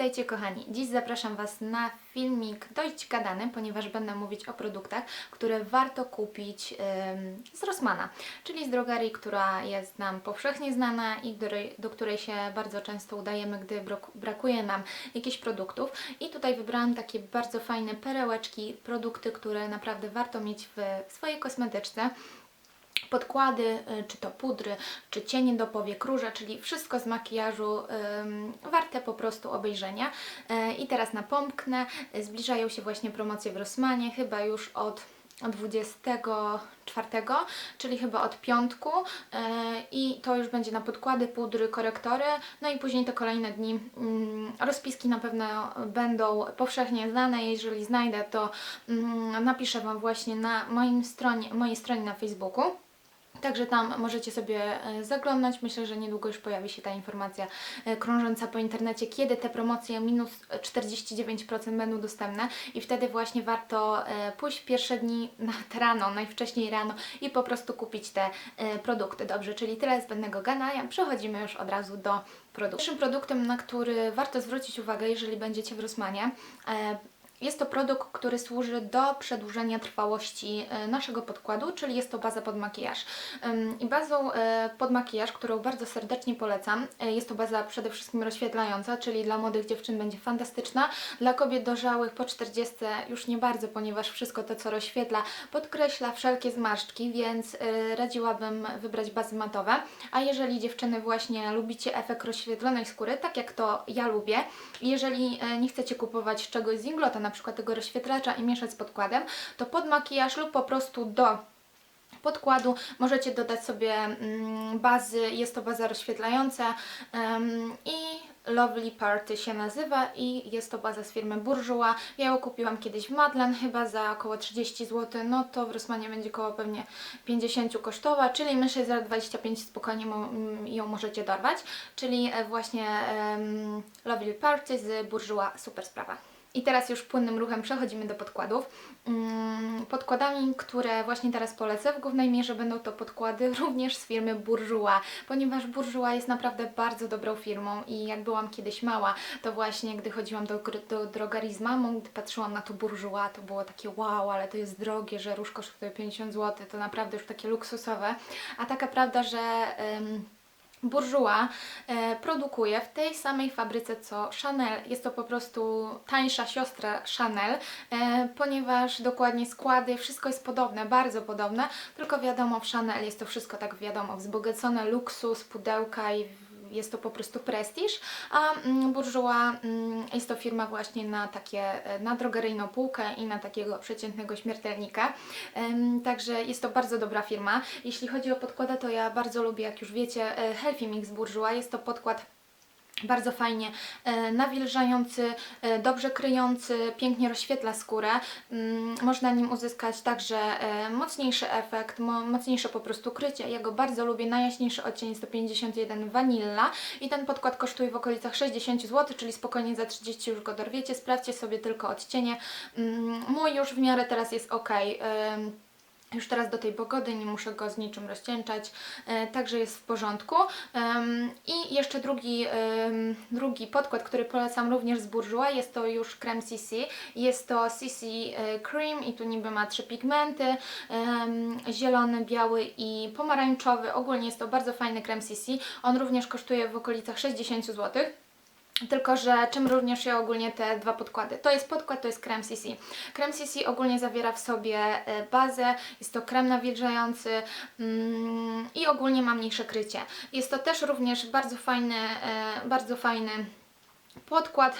Witajcie kochani. Dziś zapraszam Was na filmik dość gadany, ponieważ będę mówić o produktach, które warto kupić z Rossmana, czyli z drogerii, która jest nam powszechnie znana i której, do której się bardzo często udajemy, gdy brak- brakuje nam jakichś produktów. I tutaj wybrałam takie bardzo fajne perełeczki, produkty, które naprawdę warto mieć w swojej kosmetyczce podkłady, y, czy to pudry, czy cienie do powiek, róże, czyli wszystko z makijażu ym, warte po prostu obejrzenia. E, I teraz napomknę, y, zbliżają się właśnie promocje w Rossmanie, chyba już od 24, czyli chyba od piątku e, i to już będzie na podkłady, pudry, korektory, no i później te kolejne dni mm, rozpiski na pewno będą powszechnie znane, jeżeli znajdę to mm, napiszę Wam właśnie na moim stronie, mojej stronie na Facebooku. Także tam możecie sobie e, zaglądać. Myślę, że niedługo już pojawi się ta informacja e, krążąca po internecie, kiedy te promocje minus 49% będą dostępne i wtedy właśnie warto e, pójść pierwsze dni na rano, najwcześniej rano i po prostu kupić te produkty. Dobrze, czyli tyle zbędnego gadania. Przechodzimy już od razu do produktu. Pierwszym produktem, na który warto zwrócić uwagę, jeżeli będziecie w Rosmanie, jest to produkt, który służy do przedłużenia trwałości e, naszego podkładu, czyli jest to baza pod makijaż. I bazą e, pod makijaż, którą bardzo serdecznie polecam, e, jest to baza przede wszystkim rozświetlająca, czyli dla młodych dziewczyn będzie fantastyczna. Dla kobiet dojrzałych po 40 już nie bardzo, ponieważ wszystko to, co rozświetla, podkreśla wszelkie zmarszczki, więc radziłabym wybrać bazy matowe. A jeżeli dziewczyny właśnie lubicie efekt rozświetlonej skóry, tak jak to ja lubię, jeżeli nie chcecie kupować czegoś z Inglota, na przykład tego rozświetlacza i mieszać z podkładem, to pod makijaż lub po prostu do podkładu możecie dodać sobie mm, bazy, jest to baza rozświetlająca i Lovely Party się nazywa i jest to baza z firmy Bourjois. Ja ją kupiłam kiedyś w Madlen chyba za około 30 zł, no to w Rossmanie będzie około pewnie 50 kosztować, czyli że za 25 spokojnie mo- m, ją możecie dorwać, czyli e, właśnie em, Lovely Party z Bourjois, super sprawa. I teraz już płynnym ruchem przechodzimy do podkładów. Mm, Podkładami, które właśnie teraz polecę, w głównej mierze będą to podkłady również z firmy Bourjois, ponieważ Bourjois jest naprawdę bardzo dobrą firmą i jak byłam kiedyś mała, to właśnie gdy chodziłam do, do z mamą, gdy patrzyłam na to Bourjois, to było takie wow, ale to jest drogie, że różko kosztuje 50 zł, to naprawdę już takie luksusowe, a taka prawda, że... em, Bourjois e, produkuje w tej samej fabryce co Chanel. Jest to po prostu tańsza siostra Chanel, e, ponieważ dokładnie składy, wszystko jest podobne, bardzo podobne, tylko wiadomo w Chanel jest to wszystko tak wiadomo, wzbogacone luksus, pudełka i jest to po prostu prestiż, a mm, Bourjois mm, jest to firma właśnie na takie, e, na drogeryjną półkę i na takiego przeciętnego śmiertelnika. Także jest to bardzo dobra firma. Jeśli chodzi o podkłady, to ja bardzo lubię, jak już wiecie, e, Healthy Mix Bourjois. Jest to podkład bardzo fajnie e, nawilżający, e, dobrze kryjący, pięknie rozświetla skórę. Mm, Można nim uzyskać także e, mocniejszy efekt, mo, mocniejsze po prostu krycie. Ja go bardzo lubię. Najjaśniejszy odcień 151 Vanilla i ten podkład kosztuje w okolicach 60 zł, czyli spokojnie za 30 już go dorwiecie. Sprawdźcie sobie tylko odcienie. Mm, Mój już w miarę teraz jest ok. Już teraz do tej pogody nie muszę go z niczym rozcieńczać, e, także jest w porządku. I jeszcze drugi, drugi podkład, który polecam również z Bourjois, jest to już creme CC. Jest to CC e, Cream i tu niby ma trzy pigmenty, zielony, biały i pomarańczowy. Ogólnie jest to bardzo fajny creme CC. On również kosztuje w okolicach 60 zł. Tylko, że czym również się ogólnie te dwa podkłady? To jest podkład, to jest krem CC. Krem CC ogólnie zawiera w sobie e, bazę, jest to krem nawilżający mm, i ogólnie ma mniejsze krycie. Jest to też również bardzo fajny, e, bardzo fajny podkład,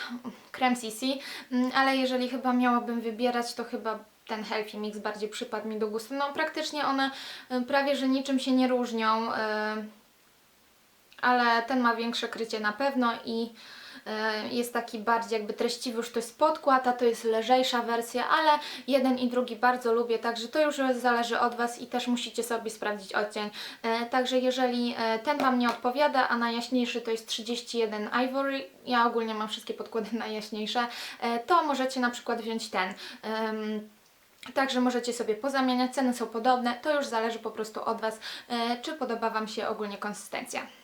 krem CC, mm, ale jeżeli chyba miałabym wybierać, to chyba ten Healthy Mix bardziej przypadł mi do gustu. No praktycznie one e, prawie, że niczym się nie różnią. ale ten ma większe krycie na pewno i jest taki bardziej jakby treściwy, już to jest podkład, a to jest lżejsza wersja, ale jeden i drugi bardzo lubię, także to już zależy od Was i też musicie sobie sprawdzić odcień. E, Także jeżeli e, ten Wam nie odpowiada, a najjaśniejszy to jest 31 Ivory, ja ogólnie mam wszystkie podkłady najjaśniejsze, e, to możecie na przykład wziąć ten. Także możecie sobie pozamieniać, ceny są podobne, to już zależy po prostu od Was, e, czy podoba Wam się ogólnie konsystencja.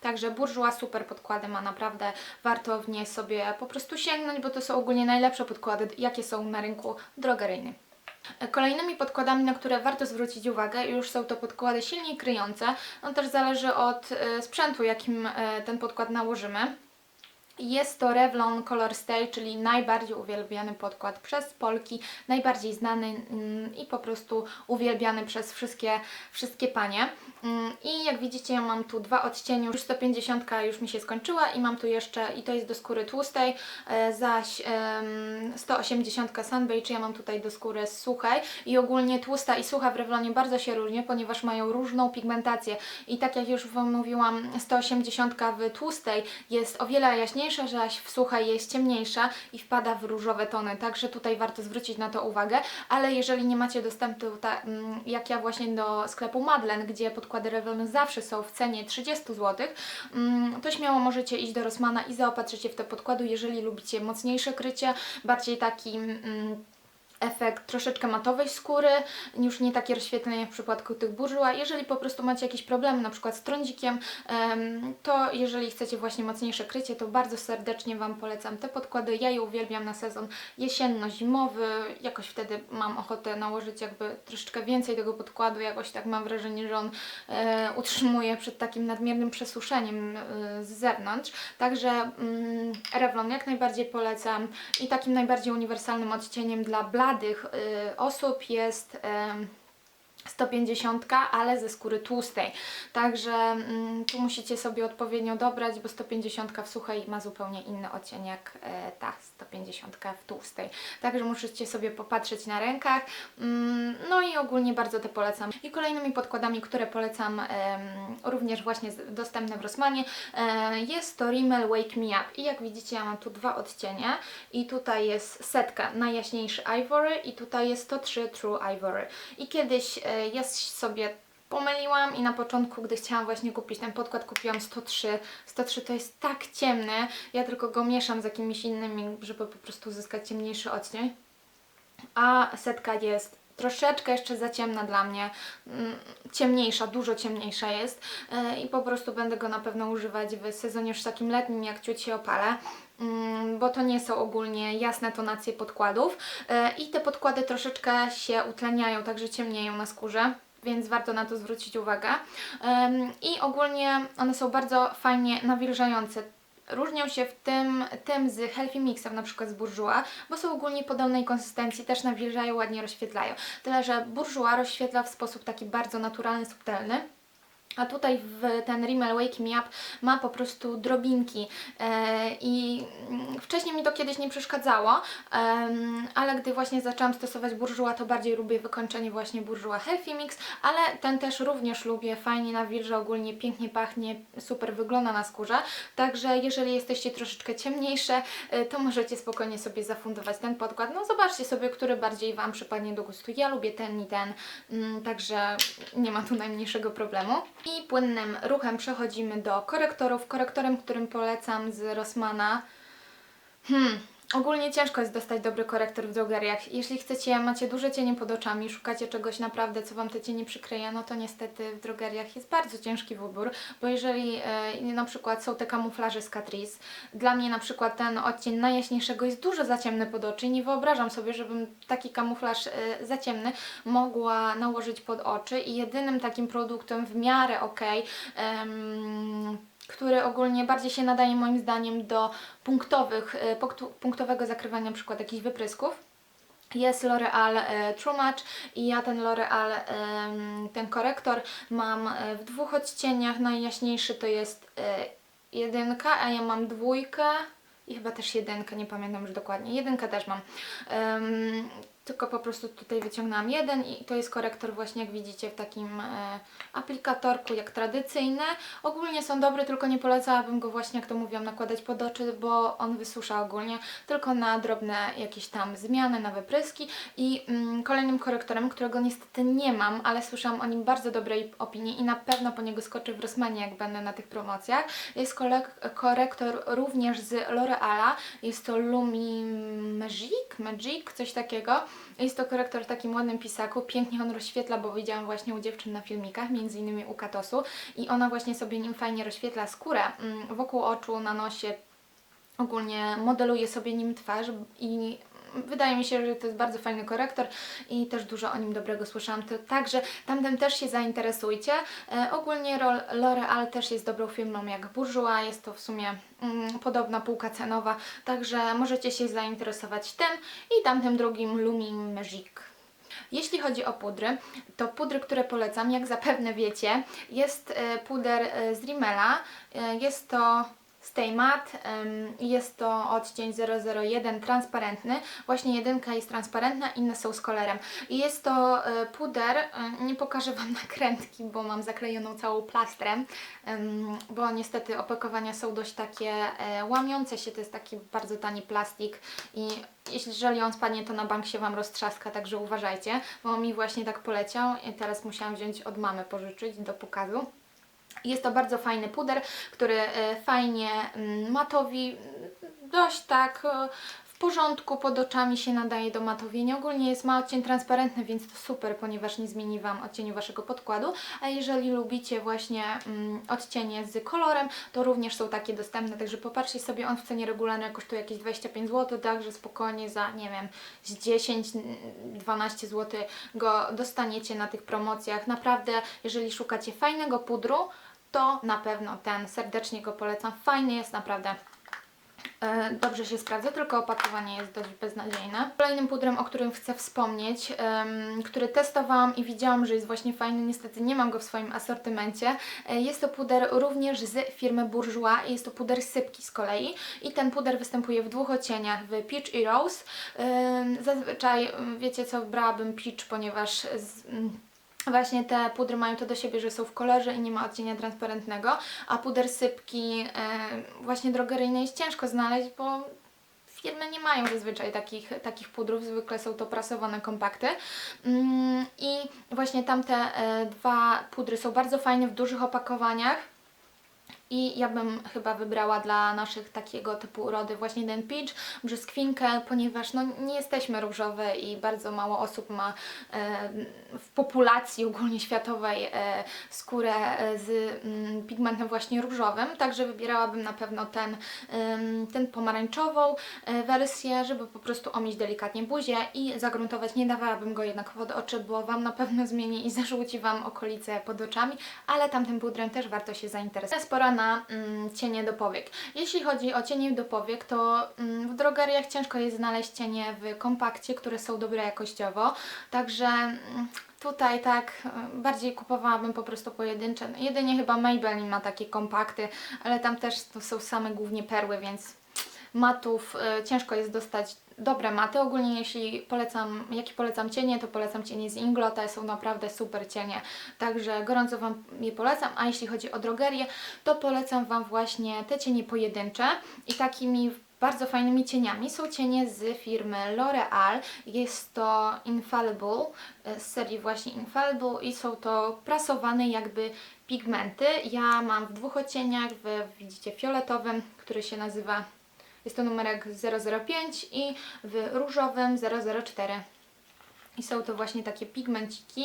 Także Bourjois super podkłady ma naprawdę, warto w nie sobie po prostu sięgnąć, bo to są ogólnie najlepsze podkłady, jakie są na rynku drogeryjnym. Kolejnymi podkładami, na które warto zwrócić uwagę, już są to podkłady silniej kryjące. On też zależy od e, sprzętu, jakim e, ten podkład nałożymy. Jest to Revlon Color Stay, czyli najbardziej uwielbiany podkład przez Polki, najbardziej znany mm, i po prostu uwielbiany przez wszystkie, wszystkie panie. Mm, I jak widzicie, ja mam tu dwa odcienie, już 150 już mi się skończyła i mam tu jeszcze, i to jest do skóry tłustej, e, zaś em, 180 Sunbeige, ja mam tutaj do skóry suchej i ogólnie tłusta i sucha w Revlonie bardzo się różnią, ponieważ mają różną pigmentację i tak jak już Wam mówiłam, 180 w tłustej jest o wiele jaśniejsza, zaś w suchej jest ciemniejsza i wpada w różowe tony, także tutaj warto zwrócić na to uwagę, ale jeżeli nie macie dostępu, ta, mm, jak ja właśnie do sklepu Madlen, gdzie podkłady Revlon zawsze są w cenie 30 zł, mm, to śmiało możecie iść do Rossmana i zaopatrzyć się w te podkłady, jeżeli lubicie mocniejsze krycie, bardziej taki... Mm, efekt troszeczkę matowej skóry, już nie takie rozświetlenie w przypadku tych burżuła. Jeżeli po prostu macie jakieś problemy, na przykład z trądzikiem, em, to jeżeli chcecie właśnie mocniejsze krycie, to bardzo serdecznie Wam polecam te podkłady. Ja je uwielbiam na sezon jesienno-zimowy. Jakoś wtedy mam ochotę nałożyć jakby troszeczkę więcej tego podkładu. Jakoś tak mam wrażenie, że on e, utrzymuje przed takim nadmiernym przesuszeniem e, z zewnątrz. Także mm, Revlon jak najbardziej polecam i takim najbardziej uniwersalnym odcieniem dla bladych y, osób jest 150, ale ze skóry tłustej. Także mm, tu musicie sobie odpowiednio dobrać, bo 150 w suchej ma zupełnie inny odcień jak e, ta 150 w tłustej. Także musicie sobie popatrzeć na rękach. Mm, no i ogólnie bardzo te polecam. I kolejnymi podkładami, które polecam również właśnie dostępne w Rossmanie e, jest to Rimmel Wake Me Up. I jak widzicie ja mam tu dwa odcienie i tutaj jest setka najjaśniejszy Ivory i tutaj jest 103 True Ivory. I kiedyś e, ja sobie pomyliłam i na początku, gdy chciałam właśnie kupić ten podkład, kupiłam 103. 103 to jest tak ciemny, ja tylko go mieszam z jakimiś innymi, żeby po prostu uzyskać ciemniejszy odcień. A setka jest troszeczkę jeszcze za ciemna dla mnie, mm, ciemniejsza, dużo ciemniejsza jest e, i po prostu będę go na pewno używać w sezonie już takim letnim, jak ciut się opalę. Mm, Bo to nie są ogólnie jasne tonacje podkładów E, i te podkłady troszeczkę się utleniają, także ciemnieją na skórze więc warto na to zwrócić uwagę. I ogólnie one są bardzo fajnie nawilżające. Różnią się w tym, tym z Healthy Mixem, na przykład z Bourjois, bo są ogólnie podobnej konsystencji, też nawilżają, ładnie rozświetlają. Tyle, że Bourjois rozświetla w sposób taki bardzo naturalny, subtelny. A tutaj w ten Rimmel Wake Me Up ma po prostu drobinki. E, i mm, wcześniej mi to kiedyś nie przeszkadzało, ale gdy właśnie zaczęłam stosować Bourjois, to bardziej lubię wykończenie właśnie Bourjois Healthy Mix, ale ten też również lubię, fajnie nawilża, ogólnie pięknie pachnie, super wygląda na skórze, także jeżeli jesteście troszeczkę ciemniejsze, e, to możecie spokojnie sobie zafundować ten podkład, no zobaczcie sobie, który bardziej Wam przypadnie do gustu, ja lubię ten i ten, mm, także nie ma tu najmniejszego problemu. I płynnym ruchem przechodzimy do korektorów. Korektorem, którym polecam z Rossmana. Hmm, ogólnie ciężko jest dostać dobry korektor w drogeriach. Jeśli chcecie, macie duże cienie pod oczami, szukacie czegoś naprawdę, co Wam te cienie przykryje, no to niestety w drogeriach jest bardzo ciężki wybór, bo jeżeli e, na przykład są te kamuflaże z Catrice, dla mnie na przykład ten odcień najjaśniejszego jest dużo za ciemny pod oczy i nie wyobrażam sobie, żebym taki kamuflaż e, za ciemny mogła nałożyć pod oczy i jedynym takim produktem w miarę ok, który ogólnie bardziej się nadaje moim zdaniem do punktowych, e, punktu- zakrywania przykład jakichś wyprysków. Jest L'Oreal e, True Match i ja ten L'Oreal, ten korektor mam e, w dwóch odcieniach. Najjaśniejszy to jest e, jedynka, a ja mam dwójkę i chyba też jedynkę, nie pamiętam już dokładnie. Jedynkę też mam. Tylko po prostu tutaj wyciągnęłam jeden i to jest korektor właśnie jak widzicie w takim e, aplikatorku jak tradycyjne. Ogólnie są dobre, tylko nie polecałabym go właśnie jak to mówiłam nakładać pod oczy, bo on wysusza ogólnie tylko na drobne jakieś tam zmiany, na wypryski i mm, kolejnym korektorem, którego niestety nie mam, ale słyszałam o nim bardzo dobrej opinii i na pewno po niego skoczę w Rossmanie jak będę na tych promocjach. Jest korektor również z L'Oreala, jest to Lumi Magic, Magic, coś takiego. Jest to korektor w takim ładnym pisaku, pięknie on rozświetla, bo widziałam właśnie u dziewczyn na filmikach, między innymi u Katosu. I ona właśnie sobie nim fajnie rozświetla skórę mm, wokół oczu, na nosie, ogólnie modeluje sobie nim twarz i wydaje mi się, że to jest bardzo fajny korektor i też dużo o nim dobrego słyszałam. To także tamten też się zainteresujcie. E, ogólnie L'Oreal też jest dobrą firmą jak Bourjois, jest to w sumie mm, podobna półka cenowa, także możecie się zainteresować tym i tamtym drugim Lumin Magic. Jeśli chodzi o pudry, to pudry, które polecam, jak zapewne wiecie, jest e, puder e, z Rimmela. E, Jest to Stay Matte, jest to odcień 001 transparentny. Właśnie jedynka jest transparentna, inne są z kolorem. Jest to e, puder, e, nie pokażę Wam nakrętki, bo mam zaklejoną całą plastrem, em, bo niestety opakowania są dość takie e, łamiące się, to jest taki bardzo tani plastik i jeżeli on spadnie, to na bank się Wam roztrzaska, także uważajcie, bo mi właśnie tak poleciał i teraz musiałam wziąć od mamy pożyczyć do pokazu. Jest to bardzo fajny puder, który e, fajnie mm, matowi, mm, dość tak e, w porządku pod oczami się nadaje do matowienia. Ogólnie jest ma odcień transparentny, więc to super, ponieważ nie zmieni Wam odcieniu Waszego podkładu. A jeżeli lubicie właśnie mm, odcienie z kolorem, to również są takie dostępne, także popatrzcie sobie, on w cenie regularnej kosztuje jakieś 25 zł, także spokojnie za, nie wiem, z 10-12 zł go dostaniecie na tych promocjach. Naprawdę, jeżeli szukacie fajnego pudru, to na pewno ten, serdecznie go polecam. Fajny jest naprawdę. E, Dobrze się sprawdza, tylko opakowanie jest dość beznadziejne. Kolejnym pudrem, o którym chcę wspomnieć, który testowałam i widziałam, że jest właśnie fajny, niestety nie mam go w swoim asortymencie, e, jest to puder również z firmy Bourjois i jest to puder sypki z kolei i ten puder występuje w dwóch odcieniach, w Peach i Rose. Zazwyczaj, wiecie co, wybrałabym Peach, ponieważ z, Właśnie te pudry mają to do siebie, że są w kolorze i nie ma odcienia transparentnego, a puder sypki e, właśnie drogeryjny jest ciężko znaleźć, bo firmy nie mają zazwyczaj takich, takich pudrów, zwykle są to prasowane kompakty. Mm, I właśnie tamte e, dwa pudry są bardzo fajne w dużych opakowaniach. I ja bym chyba wybrała dla naszych takiego typu urody właśnie ten peach, brzoskwinkę, ponieważ no, nie jesteśmy różowe i bardzo mało osób ma w populacji ogólnie światowej e, skórę e, z mm, pigmentem właśnie różowym, także wybierałabym na pewno ten, ten pomarańczową e, wersję, żeby po prostu omieć delikatnie buzię i zagruntować. Nie dawałabym go jednak pod oczy, bo Wam na pewno zmieni i zarzuci Wam okolice pod oczami, ale tamtym pudrem też warto się zainteresować. Teraz pora na mm, cienie do powiek. Jeśli chodzi o cienie do powiek, to mm, w drogeriach ciężko jest znaleźć cienie w kompakcie, które są dobre jakościowo, także mm, tutaj tak e, bardziej kupowałabym po prostu pojedyncze. No, jedynie chyba Maybelline ma takie kompakty, ale tam też to są same głównie perły, więc matów e, ciężko jest dostać dobre maty. Ogólnie jeśli polecam, jaki polecam cienie, to polecam cienie z Inglota, są naprawdę super cienie, także gorąco Wam je polecam, a jeśli chodzi o drogerię, to polecam Wam właśnie te cienie pojedyncze i takimi bardzo fajnymi cieniami są cienie z firmy L'Oreal. Jest to Infallible, e, z serii właśnie Infallible i są to prasowane jakby pigmenty. Ja mam w dwóch odcieniach, w widzicie fioletowym, który się nazywa jest to numerek 005 i w różowym 004. I są to właśnie takie pigmenciki,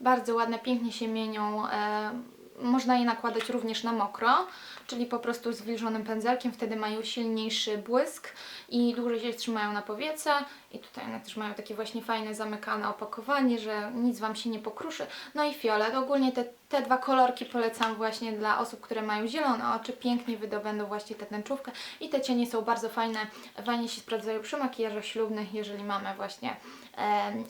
bardzo ładne, pięknie się mienią. E, można je nakładać również na mokro, czyli po prostu zwilżonym pędzelkiem, wtedy mają silniejszy błysk i dłużej się trzymają na powiece. I tutaj one też mają takie właśnie fajne zamykane opakowanie, że nic Wam się nie pokruszy. No i fiolet. Ogólnie te, te dwa kolorki polecam właśnie dla osób, które mają zielone oczy. Pięknie wydobędą właśnie tę tęczówkę i te cienie są bardzo fajne. Fajnie się sprawdzają przy makijażach ślubnych, jeżeli mamy właśnie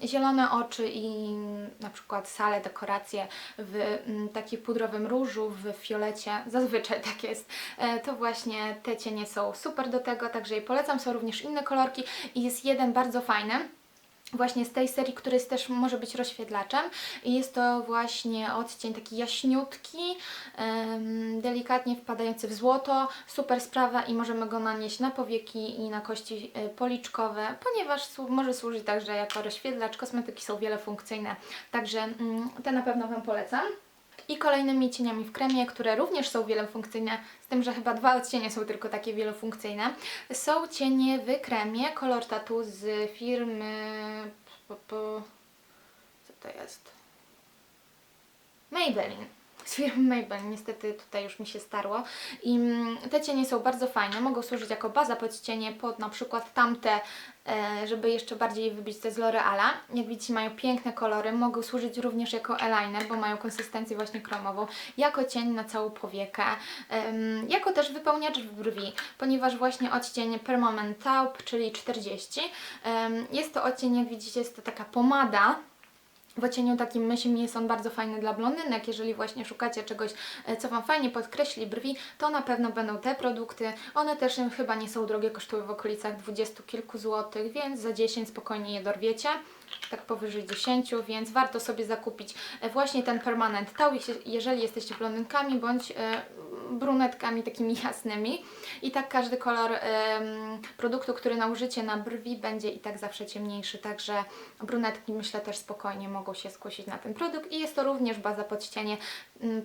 zielone oczy i na przykład salę, dekoracje w m, takim pudrowym różu, w fiolecie, zazwyczaj tak jest, e, to właśnie te cienie są super do tego, także je polecam. Są również inne kolorki i jest jeden bardzo fajny właśnie z tej serii, który jest też może być rozświetlaczem i jest to właśnie odcień taki jaśniutki, delikatnie wpadający w złoto, super sprawa i możemy go nanieść na powieki i na kości e, policzkowe, ponieważ może służyć także jako rozświetlacz, kosmetyki są wielofunkcyjne, także mm, te na pewno Wam polecam. I kolejnymi cieniami w kremie, które również są wielofunkcyjne, z tym, że chyba dwa odcienie są tylko takie wielofunkcyjne, są cienie w kremie Color Tattoo z firmy. Co to jest? Maybelline. Firmy Maybelline, niestety tutaj już mi się starło. I mm, te cienie są bardzo fajne, mogą służyć jako baza pod cienie, pod na przykład tamte, e, żeby jeszcze bardziej wybić, to z L'Oreala. Jak widzicie mają piękne kolory, mogą służyć również jako eyeliner, bo mają konsystencję właśnie kromową, jako cień na całą powiekę, jako też wypełniacz brwi, ponieważ właśnie odcień Permanent Taupe, czyli 40. em, Jest to odcień, jak widzicie, jest to taka pomada, w ocieniu takim myślim jest on bardzo fajny dla blondynek. Jeżeli właśnie szukacie czegoś, e, co Wam fajnie podkreśli brwi, to na pewno będą te produkty. One też chyba nie są drogie, kosztują w okolicach dwudziestu kilku złotych, więc za 10 spokojnie je dorwiecie. Tak powyżej 10, więc warto sobie zakupić e, właśnie ten permanent jeśli- jeżeli jesteście blondynkami bądź e, brunetkami takimi jasnymi. I tak każdy kolor produktu, który nałożycie na brwi będzie i tak zawsze ciemniejszy, także brunetki myślę też spokojnie mogą się skusić na ten produkt i jest to również baza pod cienie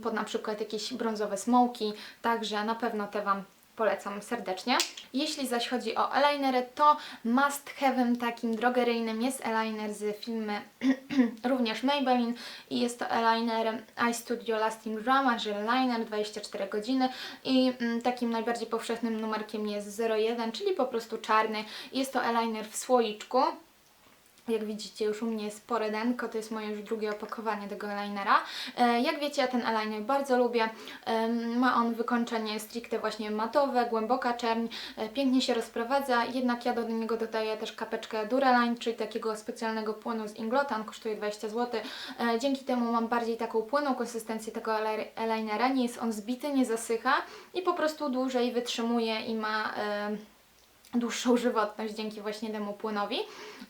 pod na przykład jakieś brązowe smoki, także na pewno te Wam polecam serdecznie. Jeśli zaś chodzi o eyelinery, to must have'em takim drogeryjnym jest eyeliner z firmy również Maybelline i jest to eyeliner Eye Studio Lasting Drama Gel Liner 24 godziny i mm, takim najbardziej powszechnym numerkiem jest 01, czyli po prostu czarny. Jest to eyeliner w słoiczku. Jak widzicie, już u mnie jest spore denko, to jest moje już drugie opakowanie tego eyelinera. E, Jak wiecie, ja ten eyeliner bardzo lubię. Ma on wykończenie stricte właśnie matowe, głęboka czerń, e, pięknie się rozprowadza, jednak ja do niego dodaję też kapeczkę Duraline, czyli takiego specjalnego płynu z Inglota, on kosztuje 20 zł. E, Dzięki temu mam bardziej taką płynną konsystencję tego eyeli- eyelinera, nie jest on zbity, nie zasycha i po prostu dłużej wytrzymuje i ma... dłuższą żywotność dzięki właśnie temu płynowi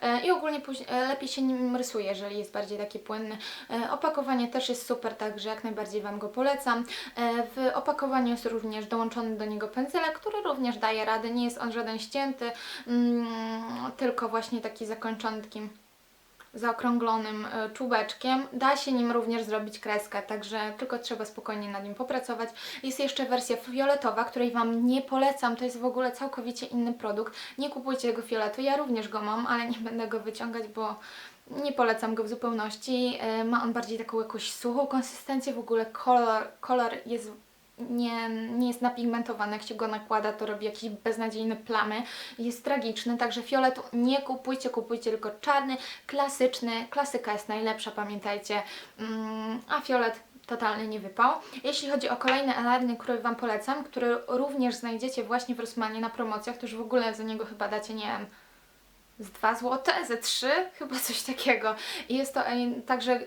E, i ogólnie e, lepiej się nim rysuje, jeżeli jest bardziej taki płynny. E, Opakowanie też jest super, także jak najbardziej Wam go polecam. W opakowaniu jest również dołączony do niego pędzelek, który również daje radę, nie jest on żaden ścięty, mm, tylko właśnie taki zakończony takim zaokrąglonym e, czubeczkiem. Da się nim również zrobić kreskę, także tylko trzeba spokojnie nad nim popracować. Jest jeszcze wersja fioletowa, której Wam nie polecam, to jest w ogóle całkowicie inny produkt. Nie kupujcie tego fioletu, ja również go mam, ale nie będę go wyciągać, bo nie polecam go w zupełności. E, Ma on bardziej taką jakąś suchą konsystencję, w ogóle kolor, kolor jest nie, nie jest napigmentowany, jak się go nakłada, to robi jakieś beznadziejne plamy. Jest tragiczny, także fioletu nie kupujcie, kupujcie tylko czarny, klasyczny. Klasyka jest najlepsza, pamiętajcie. Mm, a fiolet totalny nie wypał. Jeśli chodzi o kolejny eyeliner, który Wam polecam, który również znajdziecie właśnie w Rossmanie na promocjach, to już w ogóle za niego chyba dacie, nie wiem, z 2 zł, ze 3, chyba coś takiego. I jest to e, także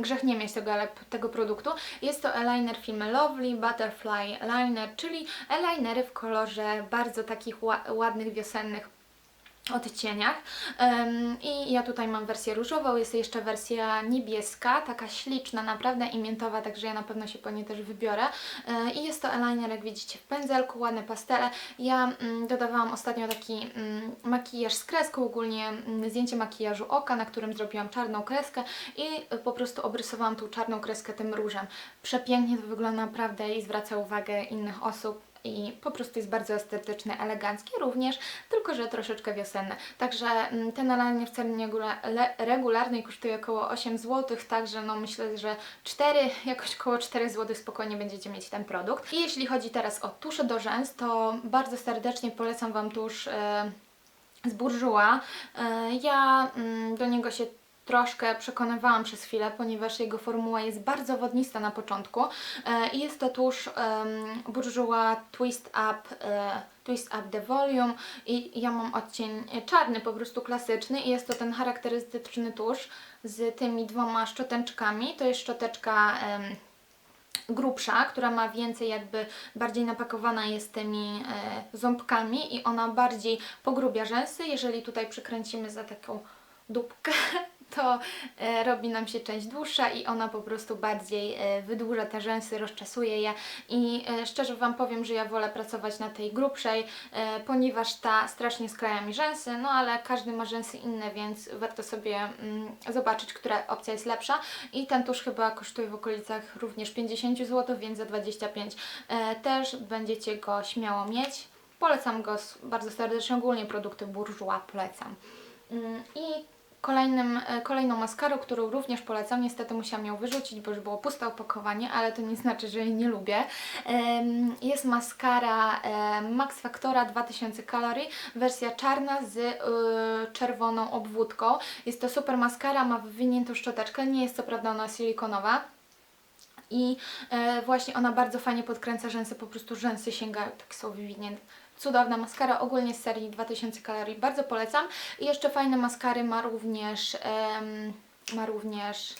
grzech nie mieć tego, tego produktu. Jest to eyeliner firmy Lovely Butterfly Liner, czyli eyelinery w kolorze bardzo takich ła- ładnych, wiosennych odcieniach. I ja tutaj mam wersję różową, jest jeszcze wersja niebieska, taka śliczna naprawdę i miętowa, także ja na pewno się po niej też wybiorę. Yy, I jest to eyeliner, jak widzicie, w pędzelku, ładne pastele. Ja mm, dodawałam ostatnio taki mm, makijaż z kreską, ogólnie mm, zdjęcie makijażu oka, na którym zrobiłam czarną kreskę i y, po prostu obrysowałam tą czarną kreskę tym różem. Przepięknie to wygląda naprawdę i zwraca uwagę innych osób i po prostu jest bardzo estetyczny, elegancki również, tylko że troszeczkę wiosenny. Także mm, ten eyeliner w cenie regula- le- regularnej kosztuje około 8 zł, także no myślę, że 4, jakoś około 4 zł spokojnie będziecie mieć ten produkt. I jeśli chodzi teraz o tusze do rzęs, to bardzo serdecznie polecam Wam tusz e, z Bourjois. E, Ja mm, do niego się troszkę przekonywałam przez chwilę, ponieważ jego formuła jest bardzo wodnista na początku E, i jest to tusz em, Bourjois Twist Up e, Twist Up the Volume i ja mam odcień czarny, po prostu klasyczny i jest to ten charakterystyczny tusz z tymi dwoma szczoteczkami. To jest szczoteczka grubsza, która ma więcej jakby bardziej napakowana jest tymi e, ząbkami i ona bardziej pogrubia rzęsy. Jeżeli tutaj przykręcimy za taką dupkę, to e, robi nam się część dłuższa i ona po prostu bardziej e, wydłuża te rzęsy, rozczasuje je i e, szczerze Wam powiem, że ja wolę pracować na tej grubszej, ponieważ ta strasznie skleja mi rzęsy, no ale każdy ma rzęsy inne, więc warto sobie mm, zobaczyć, która opcja jest lepsza i ten tusz chyba kosztuje w okolicach również 50 zł, więc za 25 e, też będziecie go śmiało mieć. Polecam go bardzo serdecznie, ogólnie produkty Bourjois polecam. Mm, I Kolejnym, e, kolejną maskarą, którą również polecam, niestety musiałam ją wyrzucić, bo już było puste opakowanie, ale to nie znaczy, że jej nie lubię. Jest maskara Max Factora 2000 kalorii, wersja czarna z e, czerwoną obwódką. Jest to super maskara, ma wywiniętą szczoteczkę, nie jest co prawda ona silikonowa. I e, właśnie ona bardzo fajnie podkręca rzęsy, po prostu rzęsy sięgają, tak są wywinięte. Cudowna maskara, ogólnie z serii 2000 kalorii, bardzo polecam. I jeszcze fajne maskary ma również, em, ma również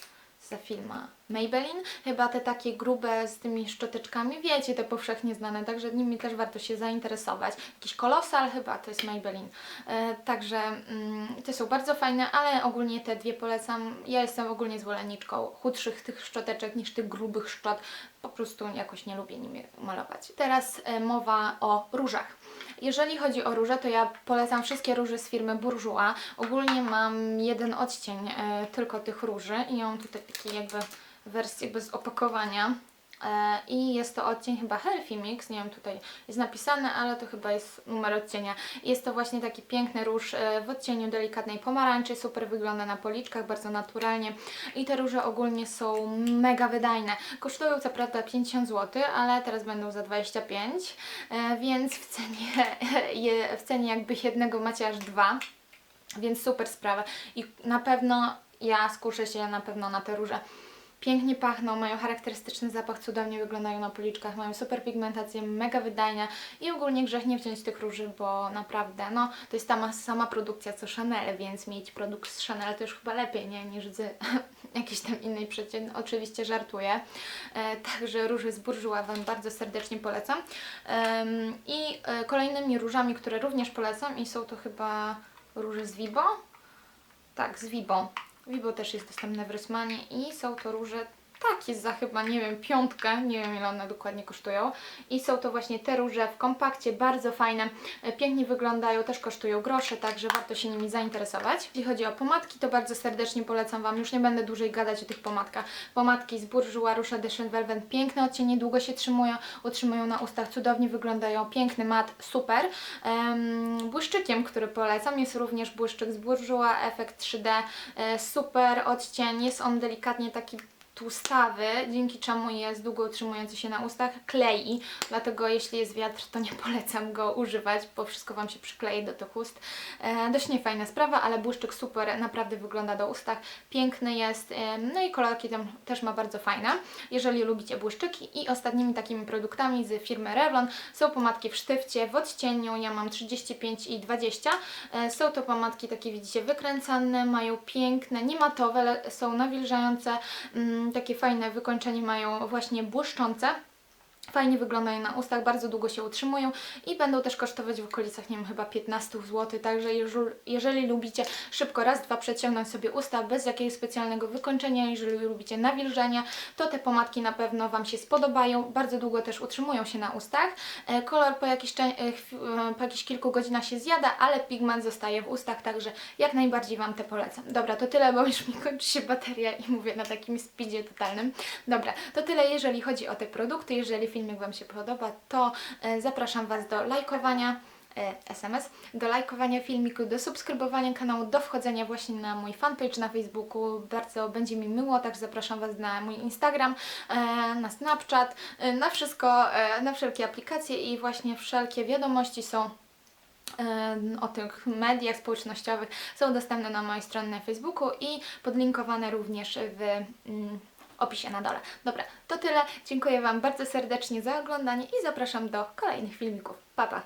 za filma Maybelline, chyba te takie grube z tymi szczoteczkami, wiecie, te powszechnie znane, także nimi też warto się zainteresować. Jakiś kolosal chyba, to jest Maybelline. E, także mm, te są bardzo fajne, ale ogólnie te dwie polecam. Ja jestem ogólnie zwolenniczką chudszych tych szczoteczek niż tych grubych szczot. Po prostu jakoś nie lubię nimi malować. Teraz e, mowa o różach. Jeżeli chodzi o róże, to ja polecam wszystkie róże z firmy Bourjois. Ogólnie mam jeden odcień e, tylko tych róży i ją tutaj taki jakby wersję bez opakowania. E, I jest to odcień chyba Healthy Mix, nie wiem, tutaj jest napisane, ale to chyba jest numer odcienia. Jest to właśnie taki piękny róż e, w odcieniu delikatnej pomarańczy, super wygląda na policzkach, bardzo naturalnie. I te róże ogólnie są mega wydajne. Kosztują co prawda 50 zł, ale teraz będą za 25, e, więc w cenie, w cenie jakby jednego macie aż dwa. Więc super sprawa. I na pewno ja skuszę się na pewno na te róże. Pięknie pachną, mają charakterystyczny zapach, cudownie wyglądają na policzkach, mają super pigmentację, mega wydajne i ogólnie grzech nie wziąć tych róży, bo naprawdę, no, to jest sama, sama produkcja co Chanel, więc mieć produkt z Chanel to już chyba lepiej, nie, niż z jakiejś tam innej przecież, oczywiście żartuję. E, także róże z Bourjois Wam bardzo serdecznie polecam. Em, I e, kolejnymi różami, które również polecam i są to chyba róże z Vibo, tak, z Vibo. Vibo też jest dostępne w Rossmanie i są to róże takie za chyba, nie wiem, piątkę, nie wiem ile one dokładnie kosztują. I są to właśnie te róże w kompakcie, bardzo fajne, e, pięknie wyglądają, też kosztują grosze, także warto się nimi zainteresować. Jeśli chodzi o pomadki, to bardzo serdecznie polecam Wam, już nie będę dłużej gadać o tych pomadkach. Pomadki z Bourjois Rouge Edition Velvet, piękne odcienie, długo się trzymują, utrzymują na ustach, cudownie wyglądają, piękny mat, super. Em, błyszczykiem, który polecam, jest również błyszczyk z Bourjois, efekt 3D, e, super odcień, jest on delikatnie taki tłustawy, dzięki czemu jest długo utrzymujący się na ustach, klei, dlatego jeśli jest wiatr, to nie polecam go używać, bo wszystko Wam się przyklei do tych ust. E, dość niefajna sprawa, ale błyszczyk super, naprawdę wygląda do ustach, piękny jest, e, no i kolorki tam też ma bardzo fajne, jeżeli lubicie błyszczyki. I ostatnimi takimi produktami z firmy Revlon są pomadki w sztywcie, w odcieniu, ja mam 35 i 20. E, są to pomadki takie widzicie wykręcane, mają piękne, niematowe, są nawilżające, mm, takie fajne wykończenie mają właśnie błyszczące. Fajnie wyglądają na ustach, bardzo długo się utrzymują i będą też kosztować w okolicach, nie wiem, chyba 15 zł. Także jeżeli, lubicie szybko raz, dwa przeciągnąć sobie usta bez jakiegoś specjalnego wykończenia, jeżeli lubicie nawilżenia, to te pomadki na pewno Wam się spodobają. Bardzo długo też utrzymują się na ustach. E, kolor po, jakiś, cze- e, e, po jakichś kilku godzinach się zjada, ale pigment zostaje w ustach, także jak najbardziej Wam te polecam. Dobra, to tyle, bo już mi kończy się bateria i mówię na takim speedzie totalnym. Dobra, to tyle jeżeli chodzi o te produkty. Jeżeli filmik Wam się podoba, to e, zapraszam Was do lajkowania e, SMS, do lajkowania filmiku, do subskrybowania kanału, do wchodzenia właśnie na mój fanpage na Facebooku. Bardzo będzie mi miło, także zapraszam Was na mój Instagram, e, na Snapchat, e, na wszystko, e, na wszelkie aplikacje i właśnie wszelkie wiadomości są o tych mediach społecznościowych są dostępne na mojej stronie na Facebooku i podlinkowane również w mm, opisie na dole. Dobra, to tyle. Dziękuję Wam bardzo serdecznie za oglądanie i zapraszam do kolejnych filmików. Pa, pa!